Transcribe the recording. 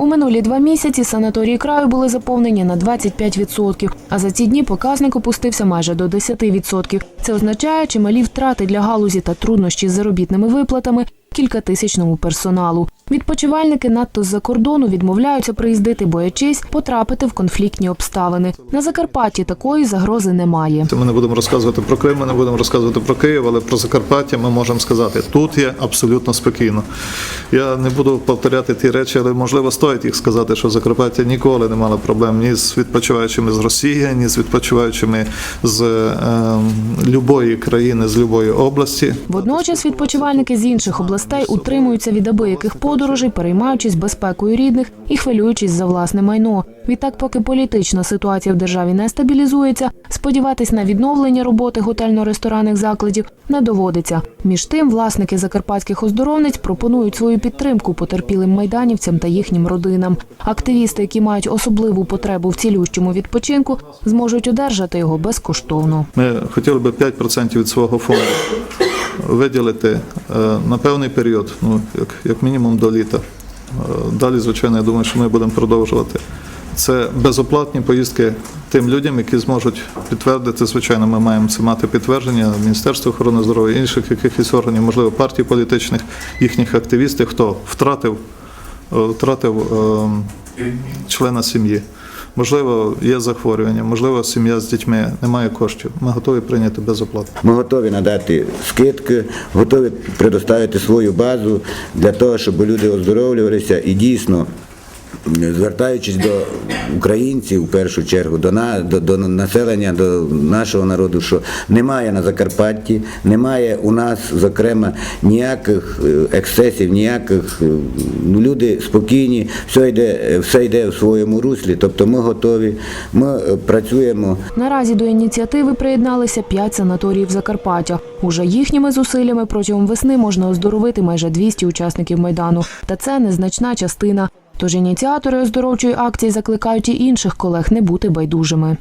У минулі два місяці санаторії краю були заповнені на 25%, а за ці дні показник опустився майже до 10%. Це означає чималі втрати для галузі та труднощі з заробітними виплатами кількатисячному персоналу. Відпочивальники надто з-за кордону відмовляються приїздити, боячись потрапити в конфліктні обставини. На Закарпатті такої загрози немає. Ми не будемо розказувати про Крим, ми не будемо розказувати про Київ, але про Закарпаття ми можемо сказати, тут є абсолютно спокійно. Я не буду повторяти ті речі, але можливо стоїть їх сказати, що Закарпаття ніколи не мало проблем ні з відпочиваючими з Росії, ні з відпочиваючими з е, любої країни, з любої області. Водночас відпочивальники з інших областей утримуються від абияких подорожей, переймаючись безпекою рідних і хвилюючись за власне майно. Відтак, поки політична ситуація в державі не стабілізується, сподіватись на відновлення роботи готельно-ресторанних закладів не доводиться. Між тим, власники закарпатських оздоровниць пропонують свою підтримку потерпілим майданівцям та їхнім родинам. Активісти, які мають особливу потребу в цілющому відпочинку, зможуть одержати його безкоштовно. Ми хотіли би 5% від свого фонду виділити е, на певний період, ну як, як мінімум до літа. Е, Далі, звичайно, я думаю, що ми будемо продовжувати. Це безоплатні поїздки тим людям, які зможуть підтвердити. Звичайно, ми маємо це мати підтвердження Міністерства охорони здоров'я, інших якихось органів, можливо, партій політичних, їхніх активістів, хто втратив, е, втратив е, члена сім'ї. Можливо, є захворювання, можливо, сім'я з дітьми немає коштів. Ми готові прийняти безоплатно. Ми готові надати скидки, готові предоставити свою базу для того, щоб люди оздоровлювалися і дійсно. Звертаючись до українців в першу чергу, до, на, до, до населення, до нашого народу, що немає на Закарпатті, немає у нас, зокрема, ніяких е, ексцесів, ніяких е, ну, люди спокійні, все йде, е, все йде в своєму руслі. Тобто ми готові, ми працюємо Наразі до ініціативи приєдналися п'ять санаторіїв Закарпаття. Уже їхніми зусиллями протягом весни можна оздоровити майже 200 учасників майдану. Та це незначна частина. Тож ініціатори оздоровчої акції закликають і інших колег не бути байдужими.